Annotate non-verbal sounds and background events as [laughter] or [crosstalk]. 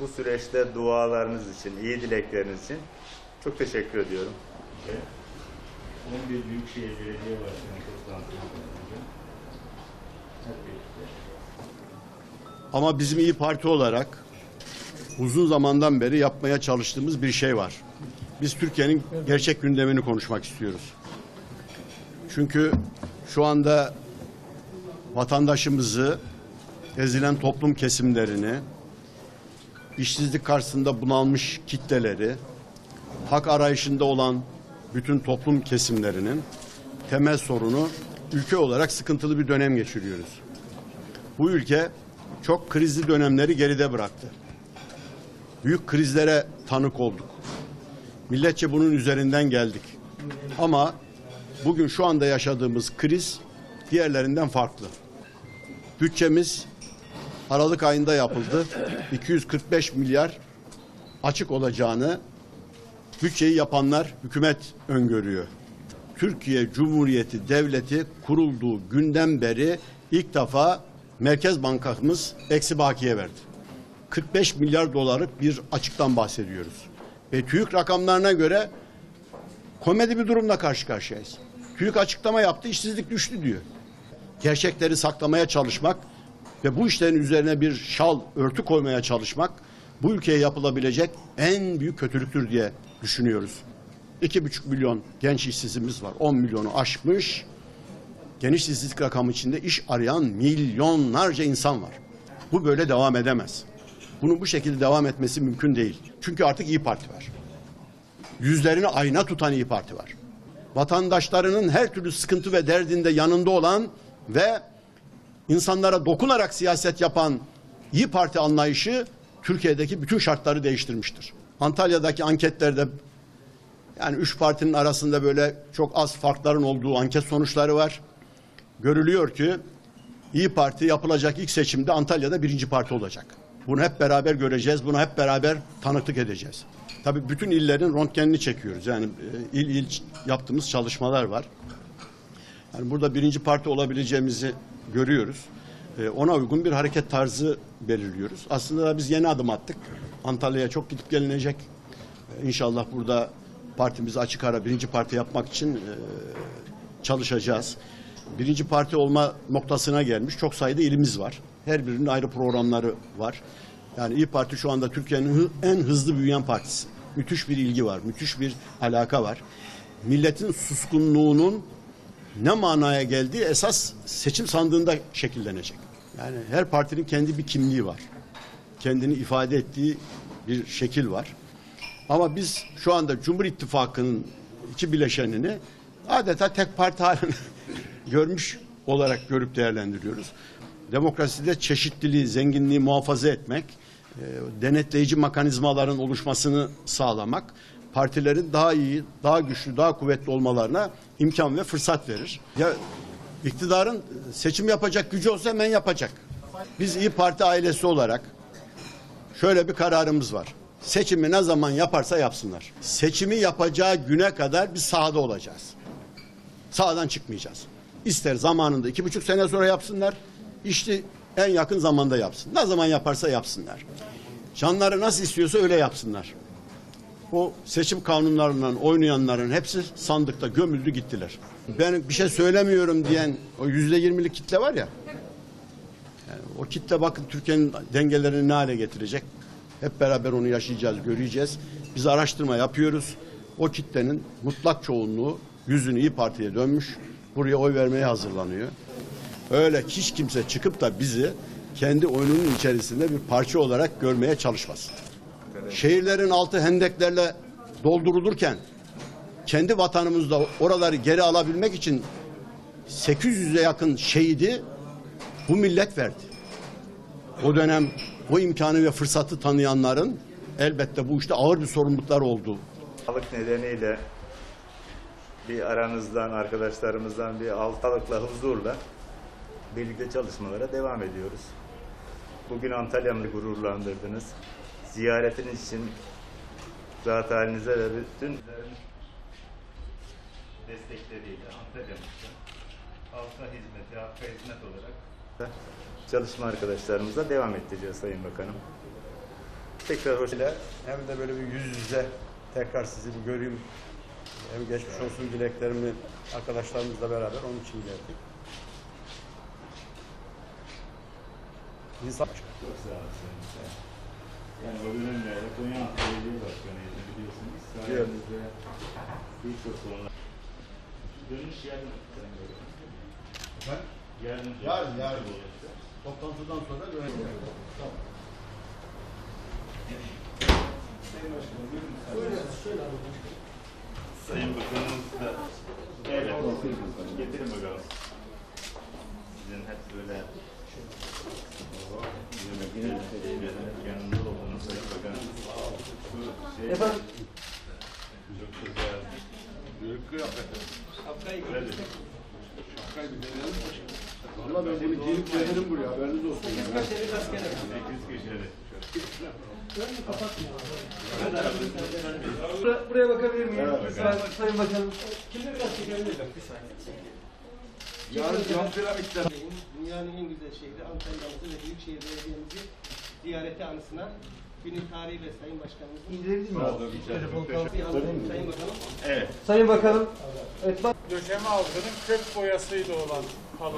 Bu süreçte dualarınız için, iyi dilekleriniz için çok teşekkür ediyorum. 11 Büyükşehir Belediye Başkanı toplantısında hep birlikte Ama bizim İyi Parti olarak uzun zamandan beri yapmaya çalıştığımız bir şey var. Biz Türkiye'nin gerçek gündemini konuşmak istiyoruz. Çünkü şu anda vatandaşımızı, ezilen toplum kesimlerini, işsizlik karşısında bunalmış kitleleri, hak arayışında olan bütün toplum kesimlerinin temel sorunu ülke olarak sıkıntılı bir dönem geçiriyoruz. Bu ülke çok krizli dönemleri geride bıraktı. Büyük krizlere tanık olduk. Milletçe bunun üzerinden geldik. Ama bugün şu anda yaşadığımız kriz diğerlerinden farklı. Bütçemiz Aralık ayında yapıldı. 245 milyar açık olacağını bütçeyi yapanlar hükümet öngörüyor. Türkiye Cumhuriyeti Devleti kurulduğu günden beri ilk defa Merkez Bankamız eksi bakiye verdi. 45 milyar dolarlık bir açıktan bahsediyoruz. Ve TÜİK rakamlarına göre komedi bir durumla karşı karşıyayız. TÜİK açıklama yaptı, işsizlik düştü diyor. Gerçekleri saklamaya çalışmak ve bu işlerin üzerine bir şal, örtü koymaya çalışmak bu ülkeye yapılabilecek en büyük kötülüktür diye düşünüyoruz. 2,5 milyon genç işsizimiz var. 10 milyonu aşmış. Geniş işsizlik rakamı içinde iş arayan milyonlarca insan var. Bu böyle devam edemez. Bunun bu şekilde devam etmesi mümkün değil. Çünkü artık İyi Parti var. Yüzlerini ayna tutan İyi Parti var. Vatandaşlarının her türlü sıkıntı ve derdinde yanında olan ve insanlara dokunarak siyaset yapan İyi Parti anlayışı Türkiye'deki bütün şartları değiştirmiştir. Antalya'daki anketlerde yani üç partinin arasında böyle çok az farkların olduğu anket sonuçları var. Görülüyor ki İyi Parti yapılacak ilk seçimde Antalya'da birinci parti olacak. Bunu hep beraber göreceğiz, bunu hep beraber tanıklık edeceğiz. Tabii bütün illerin röntgenini çekiyoruz. Yani e, il il yaptığımız çalışmalar var. Yani burada birinci parti olabileceğimizi görüyoruz. E, Ona uygun bir hareket tarzı belirliyoruz. Aslında da biz yeni adım attık. Antalya'ya çok gidip gelinecek. E, İnşallah burada partimizi açık ara birinci parti yapmak için e, çalışacağız. Birinci parti olma noktasına gelmiş çok sayıda ilimiz var. Her birinin ayrı programları var. Yani İyi Parti şu anda Türkiye'nin en hızlı büyüyen partisi. Müthiş bir ilgi var, müthiş bir alaka var. Milletin suskunluğunun ne manaya geldiği esas seçim sandığında şekillenecek. Yani her partinin kendi bir kimliği var. Kendini ifade ettiği bir şekil var. Ama biz şu anda Cumhur İttifakı'nın iki bileşenini adeta tek parti halini [laughs] görmüş olarak görüp değerlendiriyoruz. Demokraside çeşitliliği, zenginliği muhafaza etmek, e, denetleyici mekanizmaların oluşmasını sağlamak, partilerin daha iyi, daha güçlü, daha kuvvetli olmalarına imkan ve fırsat verir. Ya iktidarın seçim yapacak gücü olsa hemen yapacak. Biz İyi Parti ailesi olarak şöyle bir kararımız var. Seçimi ne zaman yaparsa yapsınlar. Seçimi yapacağı güne kadar biz sahada olacağız. Sağdan çıkmayacağız. İster zamanında iki buçuk sene sonra yapsınlar, işte en yakın zamanda yapsın. Ne zaman yaparsa yapsınlar. Canları nasıl istiyorsa öyle yapsınlar. O seçim kanunlarından oynayanların hepsi sandıkta gömüldü gittiler. Ben bir şey söylemiyorum diyen o yüzde yirmilik kitle var ya. Yani o kitle bakın Türkiye'nin dengelerini ne hale getirecek. Hep beraber onu yaşayacağız, göreceğiz. Biz araştırma yapıyoruz. O kitlenin mutlak çoğunluğu yüzünü iyi Parti'ye dönmüş. Buraya oy vermeye hazırlanıyor. Öyle hiç kimse çıkıp da bizi kendi oyununun içerisinde bir parça olarak görmeye çalışmasın. Şehirlerin altı hendeklerle doldurulurken kendi vatanımızda oraları geri alabilmek için 800'e yakın şehidi bu millet verdi. O dönem o imkanı ve fırsatı tanıyanların elbette bu işte ağır bir sorumluluklar oldu. Sağlık nedeniyle bir aranızdan, arkadaşlarımızdan bir altalıkla, huzurla birlikte çalışmalara devam ediyoruz. Bugün Antalya'mı gururlandırdınız. Ziyaretiniz için zat halinize ve bütün destekleriyle Antalya'mızda halka hizmeti, halka hizmet olarak çalışma arkadaşlarımızla devam ettireceğiz Sayın Bakanım. Tekrar hoş Hem de böyle bir yüz yüze tekrar sizi bir göreyim. Hem geçmiş olsun dileklerimi arkadaşlarımızla beraber onun için geldik. İnsan Çok sağ olun. Yani o dönemlerde Konya Halk Belediye Başkanı'ydı biliyorsunuz. Sayenizde ilk o sonra. Dönüş yarın. Ben Yarın. Yarın, yarın. toplantıdan sonra döneceğim. Sayın Bakanımız da evet. Getirin bakalım. Sizin hep böyle Sayın Efendim? Çok güzel. Büyük kıyafet. Öyle. Valla ben bunu giyip gelirim buraya haberiniz olsun. Sekiz kişilik. Buraya, buraya bakabilir miyim? Evet. Lütfen Sayın Bakanım. Yarın cam piramitler. Dünyanın en güzel şehri Antalya'mızı ve Büyükşehir Belediye'mizi ziyareti anısına günün tarihiyle Sayın Başkanımızın İndirebilir miyim? Telefon kaldı. bir anı Sayın Bakanım Evet. Sayın Bakanım. Evet, döşeme altının kök boyasıyla olan halı.